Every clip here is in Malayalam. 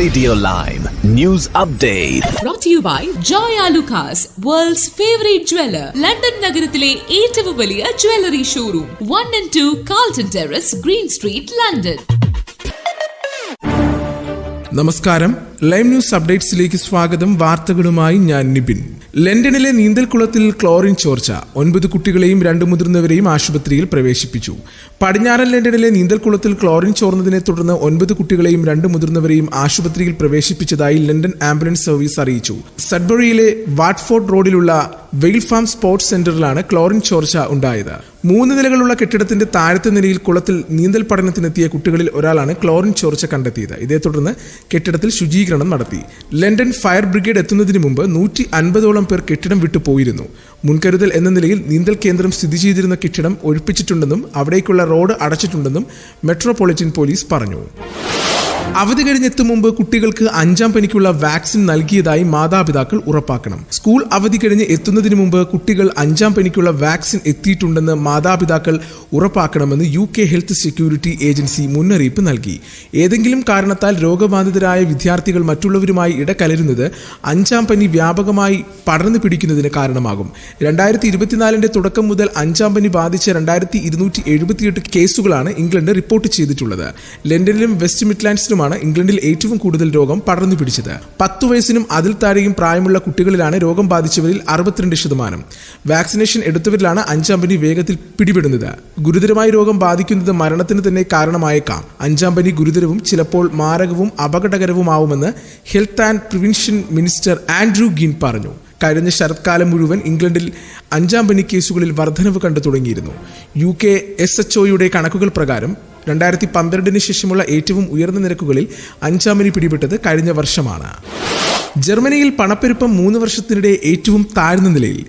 Radio Lime News Update. brought to you by Joy Alucas, world's favorite jeweler. London നഗരത്തിലെ ഏറ്റവും വലിയ jewellery showroom one and two Carlton Terrace Green Street London നമസ്കാരം ലൈവ് ന്യൂസ് അപ്ഡേറ്റ്സിലേക്ക് സ്വാഗതം. വാർത്തകളുമായി ഞാൻ നിബിൻ. ലണ്ടനിലെ നീന്തൽക്കുളത്തിൽ ക്ലോറിൻ ചോർച്ച. ഒൻപത് കുട്ടികളെയും രണ്ട് മുതിർന്നവരെയും ആശുപത്രിയിൽ പ്രവേശിപ്പിച്ചു. പടിഞ്ഞാറൻ ലണ്ടനിലെ നീന്തൽക്കുളത്തിൽ ക്ലോറിൻ ചോർന്നതിനെ തുടർന്ന് ഒൻപത് കുട്ടികളെയും രണ്ട് മുതിർന്നവരെയും ആശുപത്രിയിൽ പ്രവേശിപ്പിച്ചതായി ലണ്ടൻ ആംബുലൻസ് സർവീസ് അറിയിച്ചു. സഡ്ബറിയിലെ വാട്ട്ഫോർഡ് റോഡിലുള്ള വെയിൽ ഫാം സ്പോർട്സ് സെന്ററിലാണ് ക്ലോറിൻ ചോർച്ച ഉണ്ടായത്. മൂന്ന് നിലകളുള്ള കെട്ടിടത്തിന്റെ താഴത്തെ നിലയിൽ കുളത്തിൽ നീന്തൽ പഠനത്തിനെത്തിയ കുട്ടികളിൽ ഒരാളാണ് ക്ലോറിൻ ചോർച്ച കണ്ടെത്തിയത്. ഇതേ തുടർന്ന് കെട്ടിടത്തിൽ ശുചീകരണം നടത്തി. ലണ്ടൻ ഫയർ ബ്രിഗേഡ് എത്തുന്നതിന് മുമ്പ് നൂറ്റി അൻപതോളം പേർ കെട്ടിടം വിട്ടു പോയിരുന്നു. മുൻകരുതൽ എന്ന നിലയിൽ നീന്തൽ കേന്ദ്രം സ്ഥിതി ചെയ്തിരുന്ന കെട്ടിടം ഒഴിപ്പിച്ചിട്ടുണ്ടെന്നും അവിടേക്കുള്ള റോഡ് അടച്ചിട്ടുണ്ടെന്നും മെട്രോപൊളിറ്റൻ പോലീസ് പറഞ്ഞു. അവധി കഴിഞ്ഞെത്തും മുമ്പ് കുട്ടികൾക്ക് അഞ്ചാം പനിക്കുള്ള വാക്സിൻ നൽകിയതായി മാതാപിതാക്കൾ ഉറപ്പാക്കണം. സ്കൂൾ അവധി കഴിഞ്ഞ് എത്തുന്നതിന് മുമ്പ് കുട്ടികൾ അഞ്ചാം പനിക്കുള്ള വാക്സിൻ എത്തിയിട്ടുണ്ടെന്ന് മാതാപിതാക്കൾ ഉറപ്പാക്കണമെന്ന് U K health security agency മുന്നറിയിപ്പ് നൽകി. ഏതെങ്കിലും കാരണത്താൽ രോഗബാധിതരായ വിദ്യാർത്ഥികൾ മറ്റുള്ളവരുമായി ഇടകലരുന്നത് അഞ്ചാം പനി വ്യാപകമായി പടർന്നു പിടിക്കുന്നതിന് കാരണമാകും. രണ്ടായിരത്തി ഇരുപത്തിനാലിന്റെ തുടക്കം മുതൽ അഞ്ചാം പനി ബാധിച്ച രണ്ടായിരത്തി ഇരുന്നൂറ്റി എഴുപത്തിയെട്ട് കേസുകളാണ് ഇംഗ്ലണ്ട് റിപ്പോർട്ട് ചെയ്തിട്ടുള്ളത്. ലണ്ടനിലും വെസ്റ്റ് മിഡ്ലാൻഡ്സിലുമാണ് ഇംഗ്ലണ്ടിൽ ഏറ്റവും കൂടുതൽ രോഗം പടർന്നു പിടിച്ചത്. പത്തു വയസ്സിനും അതിൽ താഴെയും പ്രായമുള്ള കുട്ടികളിലാണ് രോഗം ബാധിച്ചവരിൽ അറുപത്തിരണ്ട് ശതമാനം. വാക്സിനേഷൻ എടുത്തവരിലാണ് അഞ്ചാം പനി വേഗത്തിൽ പിടിപെടുന്നത്. ഗുരുതരമായി രോഗം ബാധിക്കുന്നത് മരണത്തിന് തന്നെ കാരണമായേക്കാം. അഞ്ചാം പനി ഗുരുതരവും ചിലപ്പോൾ മാരകവും അപകടകരവുമാവുമെന്ന് health and prevention minister Andrew Gwynne പറഞ്ഞു. കഴിഞ്ഞ ശരത്കാലം മുഴുവൻ ഇംഗ്ലണ്ടിൽ അഞ്ചാം പനി കേസുകളിൽ വർധനവ് കണ്ടു തുടങ്ങിയിരുന്നു. യു കെ എസ് എച്ച് ഒയുടെ കണക്കുകൾ പ്രകാരം രണ്ടായിരത്തി പന്ത്രണ്ടിന് ശേഷമുള്ള ഏറ്റവും ഉയർന്ന നിരക്കുകളിൽ അഞ്ചാം പനി പിടിപെട്ടത് കഴിഞ്ഞ വർഷമാണ്. ജർമ്മനിയിൽ പണപ്പെരുപ്പം മൂന്ന് വർഷത്തിനിടെ ഏറ്റവും താഴ്ന്ന നിലയിൽ.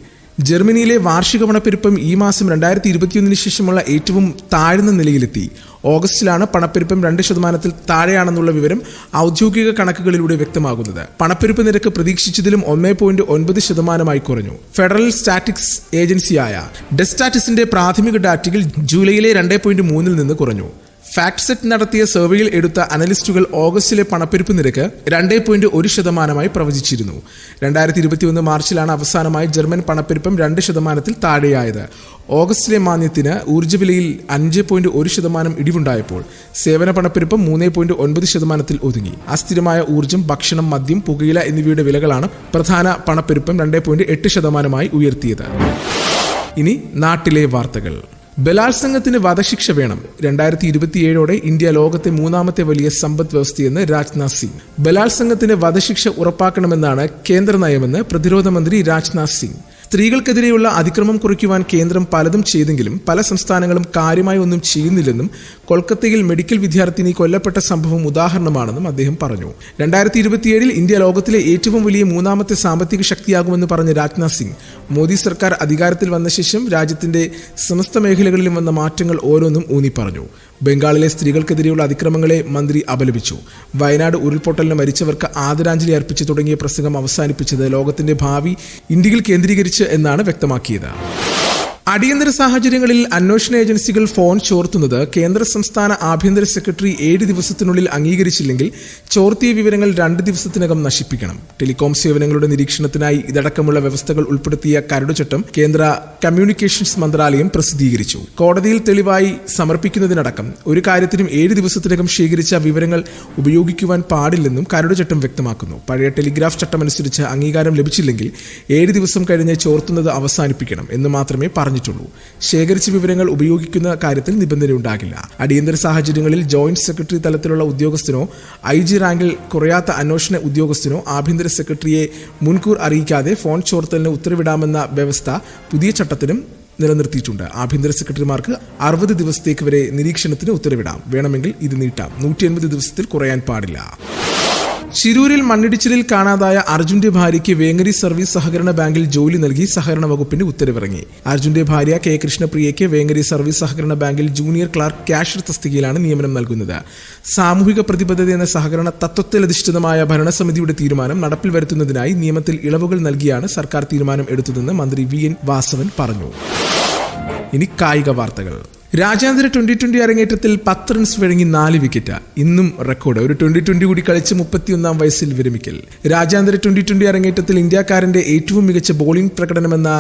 ജർമ്മനിയിലെ വാർഷിക പണപ്പെരുപ്പം ഈ മാസം രണ്ടായിരത്തി ഇരുപത്തിയൊന്നിന് ശേഷമുള്ള ഏറ്റവും താഴ്ന്ന നിലയിലെത്തി. ഓഗസ്റ്റിലാണ് പണപ്പെരുപ്പം രണ്ട് ശതമാനത്തിൽ താഴെയാണെന്നുള്ള വിവരം ഔദ്യോഗിക കണക്കുകളിലൂടെ വ്യക്തമാകുന്നത്. പണപ്പെരുപ്പ് നിരക്ക് പ്രതീക്ഷിച്ചതിലും ഒന്നേ പോയിന്റ് ഒൻപത് ശതമാനമായി കുറഞ്ഞു. ഫെഡറൽ സ്റ്റാറ്റിക്സ് ഏജൻസിയായ ഡെസ്റ്റാറ്റിസിന്റെ പ്രാഥമിക ഡാറ്റയിൽ ജൂലൈയിലെ രണ്ടേ പോയിന്റ് മൂന്നിൽ നിന്ന് കുറഞ്ഞു. ഫാക്ട്സെറ്റ് നടത്തിയ സർവേയിൽ എടുത്ത അനലിസ്റ്റുകൾ ഓഗസ്റ്റിലെ പണപ്പെരുപ്പ് നിരക്ക് രണ്ടേ പോയിന്റ് ഒരു ശതമാനമായി പ്രവചിച്ചിരുന്നു. രണ്ടായിരത്തി ഇരുപത്തിയൊന്ന് മാർച്ചിലാണ് അവസാനമായി ജർമ്മൻ പണപ്പെരുപ്പം രണ്ട് ശതമാനത്തിൽ താഴെയായത്. ഓഗസ്റ്റിലെ മാന്യത്തിന് ഊർജവിലയിൽ അഞ്ച് പോയിന്റ് ഒരു ശതമാനം ഇടിവുണ്ടായപ്പോൾ സേവന പണപ്പെരുപ്പം മൂന്ന് പോയിന്റ് ഒൻപത് ശതമാനത്തിൽ ഒതുങ്ങി. അസ്ഥിരമായ ഊർജം ഭക്ഷണം മദ്യം പുകയില എന്നിവയുടെ വിലകളാണ് പ്രധാന പണപ്പെരുപ്പം രണ്ടേ പോയിന്റ് എട്ട് ശതമാനമായി ഉയർത്തിയത്. ഇനി നാട്ടിലെ വാർത്തകൾ. ബലാത്സംഗത്തിന് വധശിക്ഷ വേണം. രണ്ടായിരത്തി ഇരുപത്തിയേഴോടെ ഇന്ത്യ ലോകത്തെ മൂന്നാമത്തെ വലിയ സമ്പദ് വ്യവസ്ഥയെന്ന് രാജ്നാഥ് സിംഗ്. ബലാത്സംഗത്തിന് വധശിക്ഷ ഉറപ്പാക്കണമെന്നാണ് കേന്ദ്ര നയമെന്ന് പ്രതിരോധ മന്ത്രി രാജ്നാഥ് സിംഗ്. സ്ത്രീകൾക്കെതിരെയുള്ള അതിക്രമം കുറയ്ക്കുവാൻ കേന്ദ്രം പലതും ചെയ്തെങ്കിലും പല സംസ്ഥാനങ്ങളും കാര്യമായി ഒന്നും ചെയ്യുന്നില്ലെന്നും കൊൽക്കത്തയിൽ മെഡിക്കൽ വിദ്യാർത്ഥിനി കൊല്ലപ്പെട്ട സംഭവം ഉദാഹരണമാണെന്നും അദ്ദേഹം പറഞ്ഞു. രണ്ടായിരത്തി ഇരുപത്തിയേഴിൽ ഇന്ത്യ ലോകത്തിലെ ഏറ്റവും വലിയ മൂന്നാമത്തെ സാമ്പത്തിക ശക്തിയാകുമെന്ന് പറഞ്ഞ രാജ്നാഥ് സിംഗ് മോദി സർക്കാർ അധികാരത്തിൽ വന്ന ശേഷം രാജ്യത്തിന്റെ സമസ്ത മേഖലകളിലും വന്ന മാറ്റങ്ങൾ ഓരോന്നും ഊന്നി പറഞ്ഞു ബംഗാളിലെ സ്ത്രീകൾക്കെതിരെയുള്ള അതിക്രമങ്ങളെ മന്ത്രി അപലപിച്ചു. വയനാട് ഉരുൾപൊട്ടലിന് മരിച്ചവർക്ക് ആദരാഞ്ജലി അർപ്പിച്ചു തുടങ്ങിയ പ്രസംഗം അവസാനിപ്പിച്ചത് ലോകത്തിന്റെ ഭാവി ഇന്ത്യയിൽ കേന്ദ്രീകരിച്ച് എന്നാണ് വ്യക്തമാക്കിയത്. അടിയന്തര സാഹചര്യങ്ങളിൽ അന്വേഷണ ഏജൻസികൾ ഫോൺ ചോർത്തുന്നത് കേന്ദ്ര സംസ്ഥാന ആഭ്യന്തര സെക്രട്ടറി ഏഴ് ദിവസത്തിനുള്ളിൽ അംഗീകരിച്ചില്ലെങ്കിൽ ചോർത്തിയ വിവരങ്ങൾ രണ്ട് ദിവസത്തിനകം നശിപ്പിക്കണം. ടെലികോം സേവനങ്ങളുടെ നിരീക്ഷണത്തിനായി ഇതടക്കമുള്ള വ്യവസ്ഥകൾ ഉൾപ്പെടുത്തിയ കരടുചട്ടം കേന്ദ്ര കമ്മ്യൂണിക്കേഷൻസ് മന്ത്രാലയം പ്രസിദ്ധീകരിച്ചു. കോടതിയിൽ തെളിവായി സമർപ്പിക്കുന്നതിനടക്കം ഒരു കാര്യത്തിനും ഏഴ് ദിവസത്തിനകം ശേഖരിച്ച വിവരങ്ങൾ ഉപയോഗിക്കുവാൻ പാടില്ലെന്നും കരടുചട്ടം വ്യക്തമാക്കുന്നു. പഴയ ടെലിഗ്രാഫ് ചട്ടമനുസരിച്ച് അംഗീകാരം ലഭിച്ചില്ലെങ്കിൽ ഏഴ് ദിവസം കഴിഞ്ഞ് ചോർത്തുന്നത് അവസാനിപ്പിക്കണം എന്ന് മാത്രമേ പറഞ്ഞിട്ടുള്ളൂ ശേഖരിച്ച വിവരങ്ങൾ ഉപയോഗിക്കുന്ന കാര്യത്തിൽ നിബന്ധനയുണ്ടാകില്ല. അടിയന്തര സാഹചര്യങ്ങളിൽ ജോയിന്റ് സെക്രട്ടറി തലത്തിലുള്ള ഉദ്യോഗസ്ഥനോ ഐ ജി റാങ്കിൽ കുറയാത്ത അന്വേഷണ ഉദ്യോഗസ്ഥനോ ആഭ്യന്തര സെക്രട്ടറിയെ മുൻകൂർ അറിയിക്കാതെ ഫോൺ ചോർത്തലിന് ഉത്തരവിടാമെന്ന വ്യവസ്ഥ പുതിയ ചട്ടത്തിലും നിലനിർത്തിയിട്ടുണ്ട്. ആഭ്യന്തര സെക്രട്ടറിമാർക്ക് അറുപത് ദിവസത്തേക്ക് വരെ നിരീക്ഷണത്തിന് ഉത്തരവിടാം. വേണമെങ്കിൽ ഇത് നീട്ടാം. നൂറ്റി ദിവസത്തിൽ കുറയാൻ പാടില്ല. ശിരൂരിൽ മണ്ണിടിച്ചിലിൽ കാണാതായ അർജുന്റെ ഭാര്യയ്ക്ക് വേങ്ങരി സർവീസ് സഹകരണ ബാങ്കിൽ ജോലി നൽകി സഹകരണ വകുപ്പിന്റെ ഉത്തരവിറങ്ങി. അർജുന്റെ ഭാര്യ കെ കൃഷ്ണപ്രിയയ്ക്ക് വേങ്ങരി സർവീസ് സഹകരണ ബാങ്കിൽ ജൂനിയർ ക്ലാർക്ക് ക്യാഷർ തസ്തികയിലാണ് നിയമനം നൽകുന്നത്. സാമൂഹിക പ്രതിബദ്ധത എന്ന സഹകരണ തത്വത്തിലധിഷ്ഠിതമായ ഭരണസമിതിയുടെ തീരുമാനം നടപ്പിൽ വരുത്തുന്നതിനായി നിയമത്തിൽ ഇളവുകൾ നൽകിയാണ് സർക്കാർ തീരുമാനം എടുത്തതെന്ന് മന്ത്രി വി എൻ വാസവൻ പറഞ്ഞു. ഇനി കായിക വാർത്തകൾ. രാജ്യാന്തര ട്വന്റി ട്വന്റി അരങ്ങേറ്റത്തിൽ പത്ത് റൺസ് വഴങ്ങി നാല് വിക്കറ്റ് ഇന്നും റെക്കോർഡ് ഒരു ട്വന്റി ട്വന്റി കൂടി കളിച്ച് മുപ്പത്തിയൊന്നാം വയസ്സിൽ വിരമിക്കൽ. രാജ്യാന്തര ട്വന്റി ട്വന്റി അരങ്ങേറ്റത്തിൽ ഇന്ത്യക്കാരന്റെ ഏറ്റവും മികച്ച ബോളിംഗ് പ്രകടനമെന്ന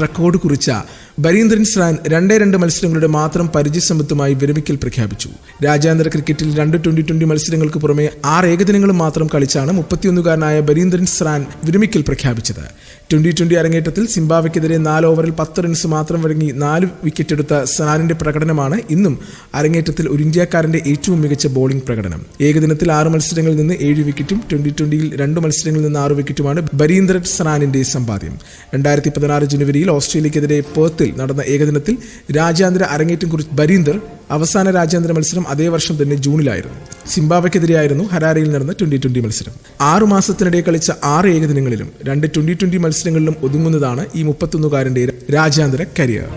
റെക്കോർഡ് കുറിച്ച ബരീന്ദ്രൻ സ്രാൻ രണ്ടേ രണ്ട് മത്സരങ്ങളുടെ മാത്രം പരിചയസമ്പത്തുമായി വിരമിക്കൽ പ്രഖ്യാപിച്ചു. രാജ്യാന്തര ക്രിക്കറ്റിൽ രണ്ട് ട്വന്റി ട്വന്റി മത്സരങ്ങൾക്ക് പുറമെ ആറ് ഏകദിനങ്ങളും മാത്രം കളിച്ചാണ് മുപ്പത്തിയൊന്നുകാരനായ ബരീന്ദ്രൻ സ്രാൻ വിരമിക്കൽ പ്രഖ്യാപിച്ചത്. ട്വന്റി ട്വന്റി അരങ്ങേറ്റത്തിൽ സിംബാവയ്ക്കെതിരെ നാല് ഓവറിൽ പത്ത് റൺസ് മാത്രം വഴങ്ങി നാല് വിക്കറ്റ് എടുത്ത സ്രാനിന്റെ പ്രകടനമാണ് ഇന്നും അരങ്ങേറ്റത്തിൽ ഒരു ഇന്ത്യക്കാരന്റെ ഏറ്റവും മികച്ച ബോളിംഗ് പ്രകടനം. ഏകദിനത്തിൽ ആറ് മത്സരങ്ങളിൽ നിന്ന് ഏഴ് വിക്കറ്റും ട്വന്റി ട്വന്റിയിൽ രണ്ട് മത്സരങ്ങളിൽ നിന്ന് ആറ് വിക്കറ്റുമാണ് ബരീന്ദ്രൻ സ്രാനിന്റെ സമ്പാദ്യം. രണ്ടായിരത്തി പതിനാറ് ജനുവരിയിൽ ഓസ്ട്രേലിയക്കെതിരെ പേർത്തിൽ നടന്ന ഏകദിനത്തിൽ രാജ്യാന്തര അരങ്ങേറ്റം കുറിച്ച് ബരീന്ദർ അവസാന രാജ്യാന്തര മത്സരം അതേ വർഷം തന്നെ ജൂണിലായിരുന്നു. സിംബാബ്വെക്കെതിരെയായിരുന്നു ഹരാരയിൽ നടന്ന ട്വന്റി ട്വന്റി മത്സരം. ആറു മാസത്തിനിടെ കളിച്ച ആറ് ഏകദിനങ്ങളിലും രണ്ട് ട്വന്റി ട്വന്റി മത്സരങ്ങളിലും ഒതുങ്ങുന്നതാണ് ഈ മുപ്പത്തൊന്നുകാരന്റെ രാജ്യാന്തര കരിയർ.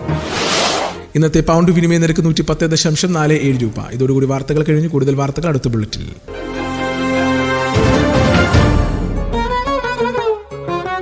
ഇന്നത്തെ പൗണ്ട് വിനിമയ നിരക്ക് നൂറ്റി പത്ത് ദശാംശം നാല് ഏഴ് രൂപ. ഇതോടുകൂടി വാർത്തകൾ കഴിഞ്ഞ്. കൂടുതൽ വാർത്തകൾ അടുത്ത ബുള്ളറ്റിൽ